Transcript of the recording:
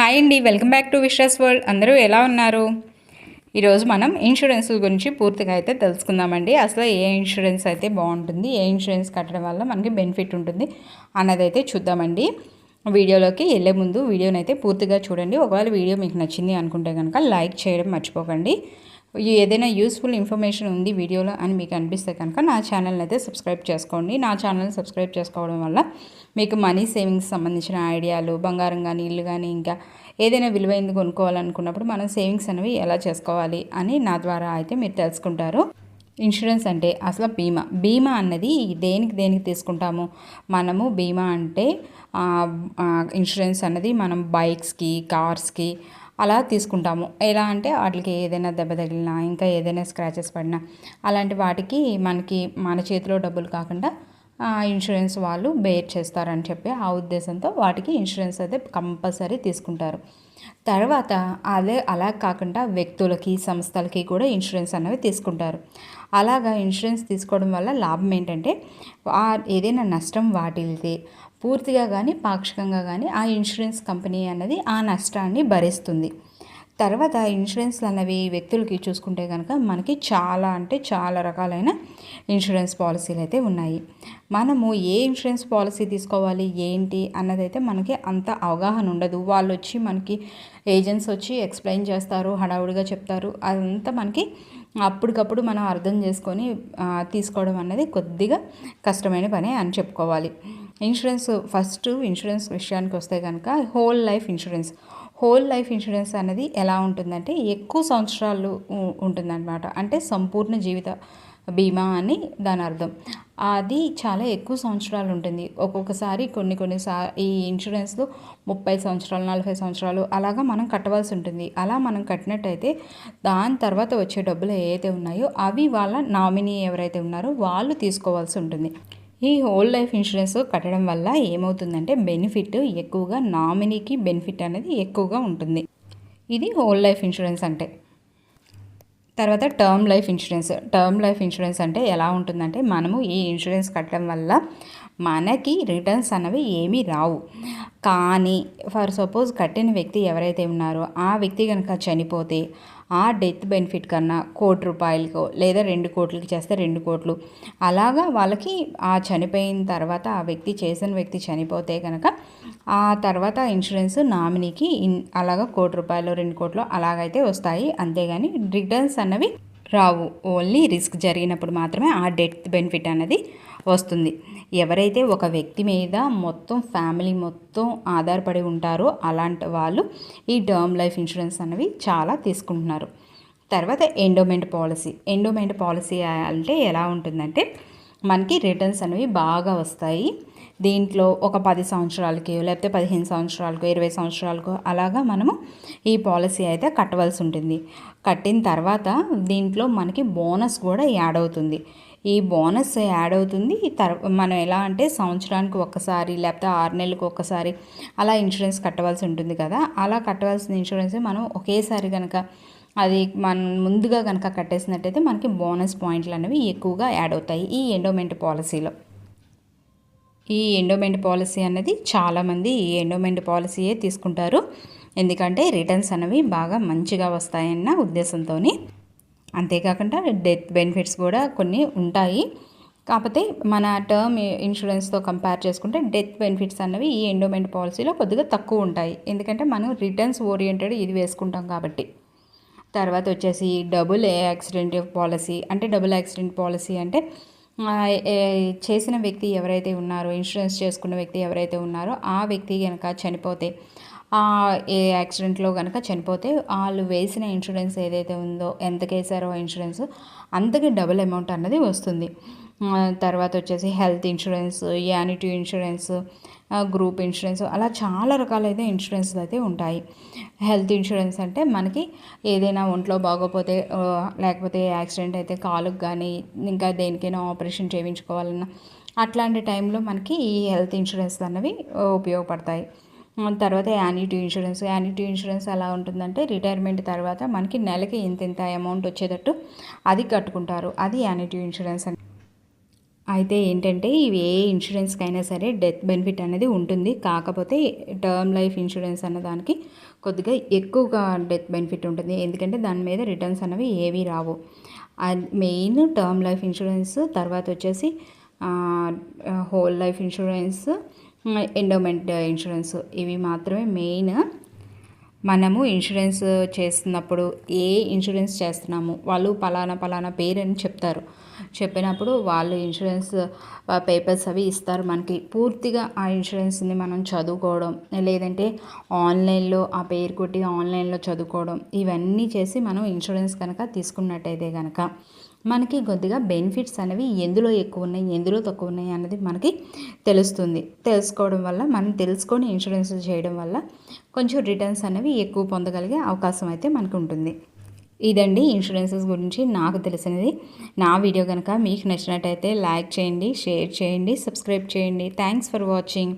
Hi అండి welcome back to Vishwas world. అందరూ ఎలా ఉన్నారు? ఈరోజు మనం ఇన్సూరెన్స్ గురించి పూర్తిగా అయితే తెలుసుకుందామండి. అసలు ఏ ఇన్సూరెన్స్ అయితే బాగుంటుంది ఏ ఇన్సూరెన్స్ కట్టడం వల్ల మనకి బెనిఫిట్ ఉంటుంది అన్నది అయితే చూద్దామండి. వీడియోలోకి వెళ్ళే ముందు వీడియోని అయితే పూర్తిగా చూడండి. ఒకవేళ వీడియో మీకు నచ్చింది అనుకుంటే కనుక లైక్ చేయడం మర్చిపోకండి. ఏదైనా యూస్ఫుల్ ఇన్ఫర్మేషన్ ఉంది వీడియోలో అని మీకు అనిపిస్తే కనుక నా ఛానల్ని అయితే సబ్స్క్రైబ్ చేసుకోండి. నా ఛానల్ని సబ్స్క్రైబ్ చేసుకోవడం వల్ల మీకు మనీ సేవింగ్స్ సంబంధించిన ఐడియాలు బంగారం కానీ ఇల్లు కానీ ఇంకా ఏదైనా విలువైంది కొనుక్కోవాలనుకున్నప్పుడు మనం సేవింగ్స్ అనేవి ఎలా చేసుకోవాలి అని నా ద్వారా అయితే మీరు తెలుసుకుంటారు. ఇన్సూరెన్స్ అంటే అసలు బీమా. బీమా అన్నది దేనికి దేనికి తీసుకుంటాము? మనము బీమా అంటే ఇన్సూరెన్స్ అన్నది మనం బైక్స్కి కార్స్కి అలా తీసుకుంటాము. ఎలా అంటే వాటికి ఏదైనా దెబ్బ తగిలినా ఇంకా ఏదైనా స్క్రాచెస్ పడినా అలాంటి వాటికి మనకి మన చేతిలో డబ్బులు కాకుండా ఇన్సూరెన్స్ వాళ్ళు బేర్ చేస్తారని చెప్పి ఆ ఉద్దేశంతో వాటికి ఇన్సూరెన్స్ అయితే కంపల్సరీ తీసుకుంటారు. తర్వాత అదే అలా కాకుండా వ్యక్తులకి సంస్థలకి కూడా ఇన్సూరెన్స్ అనేవి తీసుకుంటారు. అలాగా ఇన్సూరెన్స్ తీసుకోవడం వల్ల లాభం ఏంటంటే ఏదైనా నష్టం వాటిల్తే పూర్తిగా కానీ పాక్షికంగా కానీ ఆ ఇన్సూరెన్స్ కంపెనీ అన్నది ఆ నష్టాన్ని భరిస్తుంది. తర్వాత ఇన్సూరెన్స్లు అనేవి వ్యక్తులకి చూసుకుంటే కనుక మనకి చాలా అంటే చాలా రకాలైన ఇన్సూరెన్స్ పాలసీలు అయితే ఉన్నాయి. మనము ఏ ఇన్సూరెన్స్ పాలసీ తీసుకోవాలి ఏంటి అన్నదైతే మనకి అంత అవగాహన ఉండదు. వాళ్ళు వచ్చి మనకి ఏజెంట్స్ వచ్చి ఎక్స్ప్లెయిన్ చేస్తారు హడావుడిగా చెప్తారు. అదంతా మనకి అప్పటికప్పుడు మనం అర్థం చేసుకొని తీసుకోవడం అనేది కొద్దిగా కష్టమైన పని అని చెప్పుకోవాలి. ఇన్సూరెన్స్ ఫస్ట్ ఇన్సూరెన్స్ విషయానికి వస్తే కనుక whole life insurance. Whole life insurance అనేది ఎలా ఉంటుందంటే ఎక్కువ సంవత్సరాలు ఉంటుందన్నమాట. అంటే సంపూర్ణ జీవిత బీమా అని దాని అర్థం. అది చాలా ఎక్కువ సంవత్సరాలు ఉంటుంది. ఒక్కొక్కసారి కొన్ని కొన్ని సా ఈ ఇన్సూరెన్స్లో ముప్పై సంవత్సరాలు నలభై సంవత్సరాలు అలాగా మనం కట్టవలసి ఉంటుంది. అలా మనం కట్టినట్టయితే దాని తర్వాత వచ్చే డబ్బులు ఏవైతే ఉన్నాయో అవి వాళ్ళ నామినీ ఎవరైతే ఉన్నారో వాళ్ళు తీసుకోవాల్సి ఉంటుంది. ఈ హోల్ లైఫ్ ఇన్సూరెన్స్ కట్టడం వల్ల ఏమవుతుందంటే బెనిఫిట్ ఎక్కువగా నామినీకి బెనిఫిట్ అనేది ఎక్కువగా ఉంటుంది. ఇది హోల్ లైఫ్ ఇన్సూరెన్స్ అంటే. తర్వాత term life insurance term life insurance అంటే ఎలా ఉంటుందంటే మనము ఈ ఇన్సూరెన్స్ కట్టడం వల్ల మనకి రిటర్న్స్ అనేవి ఏమీ రావు. కానీ ఫర్ సపోజ్ కట్టిన వ్యక్తి ఎవరైతే ఉన్నారో ఆ వ్యక్తి కనుక చనిపోతే ఆ డెత్ బెనిఫిట్ కన్నా కోటి రూపాయలకో లేదా రెండు కోట్లకి చేస్తే రెండు కోట్లు. అలాగా వాళ్ళకి ఆ చనిపోయిన తర్వాత ఆ వ్యక్తి చేసిన వ్యక్తి చనిపోతే కనుక ఆ తర్వాత ఇన్సూరెన్స్ నామినీకి ఇన్ అలాగా కోటి రూపాయలు రెండు కోట్లు అలాగైతే వస్తాయి. అంతేగాని రిటర్న్స్ అన్నవి రావు. ఓన్లీ రిస్క్ జరిగినప్పుడు మాత్రమే ఆ డెత్ బెనిఫిట్ అన్నది వస్తుంది. ఎవరైతే ఒక వ్యక్తి మీద మొత్తం ఫ్యామిలీ మొత్తం ఆధారపడి ఉంటారో అలాంటి వాళ్ళు ఈ టర్మ్ లైఫ్ ఇన్సూరెన్స్ అనేవి చాలా తీసుకుంటున్నారు. తర్వాత ఎండోమెంట్ పాలసీ. ఎండోమెంట్ పాలసీ అంటే ఎలా ఉంటుందంటే మనకి రిటర్న్స్ అనేవి బాగా వస్తాయి. దీంట్లో ఒక పది సంవత్సరాలకి లేకపోతే పదిహేను సంవత్సరాలకు ఇరవై సంవత్సరాలకు అలాగా మనము ఈ పాలసీ అయితే కట్టవలసి ఉంటుంది. కట్టిన తర్వాత దీంట్లో మనకి బోనస్ కూడా యాడ్ అవుతుంది. ఈ బోనస్ యాడ్ అవుతుంది. తర్ మనం ఎలా అంటే సంవత్సరానికి ఒక్కసారి లేకపోతే ఆరు నెలలకు ఒక్కసారి అలా ఇన్సూరెన్స్ కట్టవలసి ఉంటుంది కదా. అలా కట్టవలసిన ఇన్సూరెన్స్ మనం ఒకేసారి కనుక అది మనం ముందుగా కనుక కట్టేసినట్టయితే మనకి బోనస్ పాయింట్లు అనేవి ఎక్కువగా యాడ్ అవుతాయి ఈ ఎండోమెంట్ పాలసీలో. ఈ ఎండోమెంట్ పాలసీ అనేది చాలామంది ఈ ఎండోమెంట్ పాలసీయే తీసుకుంటారు. ఎందుకంటే రిటర్న్స్ అనేవి బాగా మంచిగా వస్తాయన్న ఉద్దేశంతో అంతేకాకుండా డెత్ బెనిఫిట్స్ కూడా కొన్ని ఉంటాయి. కాకపోతే మన టర్మ్ ఇన్సూరెన్స్తో కంపేర్ చేసుకుంటే డెత్ బెనిఫిట్స్ అన్నవి ఈ ఎండోమెంట్ పాలసీలో కొద్దిగా తక్కువ ఉంటాయి. ఎందుకంటే మనం రిటర్న్స్ ఓరియంటెడ్ ఇది వేసుకుంటాం కాబట్టి. తర్వాత వచ్చేసి డబుల్ యాక్సిడెంట్ పాలసీ అంటే డబుల్ యాక్సిడెంట్ పాలసీ అంటే చేసిన వ్యక్తి ఎవరైతే ఉన్నారో ఇన్సూరెన్స్ చేసుకున్న వ్యక్తి ఎవరైతే ఉన్నారో ఆ వ్యక్తి కనుక చనిపోతే ఏ యాక్సిడెంట్లో కనుక చనిపోతే వాళ్ళు వేసిన ఇన్సూరెన్స్ ఏదైతే ఉందో ఎంతకేసారో ఇన్సూరెన్స్ అంతకి డబుల్ అమౌంట్ అన్నది వస్తుంది. తర్వాత వచ్చేసి health insurance annuity insurance group insurance అలా చాలా రకాలైన ఇన్సూరెన్స్ అయితే ఉంటాయి. హెల్త్ ఇన్సూరెన్స్ అంటే మనకి ఏదైనా ఒంట్లో బాగోపోతే లేకపోతే యాక్సిడెంట్ అయితే కాలుకు కానీ ఇంకా దేనికైనా ఆపరేషన్ చేయించుకోవాలన్నా అట్లాంటి టైంలో మనకి ఈ హెల్త్ ఇన్సూరెన్స్ అన్నవి ఉపయోగపడతాయి. తర్వాత యాన్యుటీ ఇన్సూరెన్స్ యాన్యుటీ ఇన్సూరెన్స్ ఎలా ఉంటుందంటే రిటైర్మెంట్ తర్వాత మనకి నెలకి ఇంత ఇంత అమౌంట్ వచ్చేటట్టు అది కట్టుకుంటారు. అది యాన్యుటీ ఇన్సూరెన్స్ అని అయితే ఏంటంటే ఇవి ఏ ఇన్సూరెన్స్కైనా సరే డెత్ బెనిఫిట్ అనేది ఉంటుంది. కాకపోతే టర్మ్ లైఫ్ ఇన్సూరెన్స్ అన్న దానికి కొద్దిగా ఎక్కువగా డెత్ బెనిఫిట్ ఉంటుంది. ఎందుకంటే దాని మీద రిటర్న్స్ అనేవి ఏవి రావు. మెయిన్ టర్మ్ లైఫ్ ఇన్సూరెన్స్ తర్వాత వచ్చేసి whole life insurance endowment insurance ఇవి మాత్రమే మెయిన్. మనము ఇన్సూరెన్స్ చేస్తున్నప్పుడు ఏ ఇన్సూరెన్స్ చేస్తున్నాము? వాళ్ళు పలానా పలానా పేరు అని చెప్తారు. చెప్పినప్పుడు వాళ్ళు ఇన్సూరెన్స్ పేపర్స్ అవి ఇస్తారు మనకి. పూర్తిగా ఆ ఇన్సూరెన్స్ని మనం చదువుకోవడం లేదంటే ఆన్లైన్లో ఆ పేరు కొట్టి ఆన్లైన్లో చదువుకోవడం ఇవన్నీ చేసి మనం ఇన్సూరెన్స్ కనుక తీసుకున్నట్టయితే కనుక మనకి కొద్దిగా బెనిఫిట్స్ అనేవి ఎందులో ఎక్కువ ఉన్నాయి ఎందులో తక్కువ ఉన్నాయి అన్నది మనకి తెలుస్తుంది. తెలుసుకోవడం వల్ల మనం తెలుసుకొని ఇన్సూరెన్స్ చేయడం వల్ల కొంచెం రిటర్న్స్ అనేవి ఎక్కువ పొందగలిగే అవకాశం అయితే మనకు ఉంటుంది. ఇదండి ఇన్సూరెన్సెస్ గురించి నాకు తెలిసినది. నా వీడియో కనుక మీకు నచ్చినట్టయితే లైక్ చేయండి షేర్ చేయండి సబ్స్క్రైబ్ చేయండి. Thanks for watching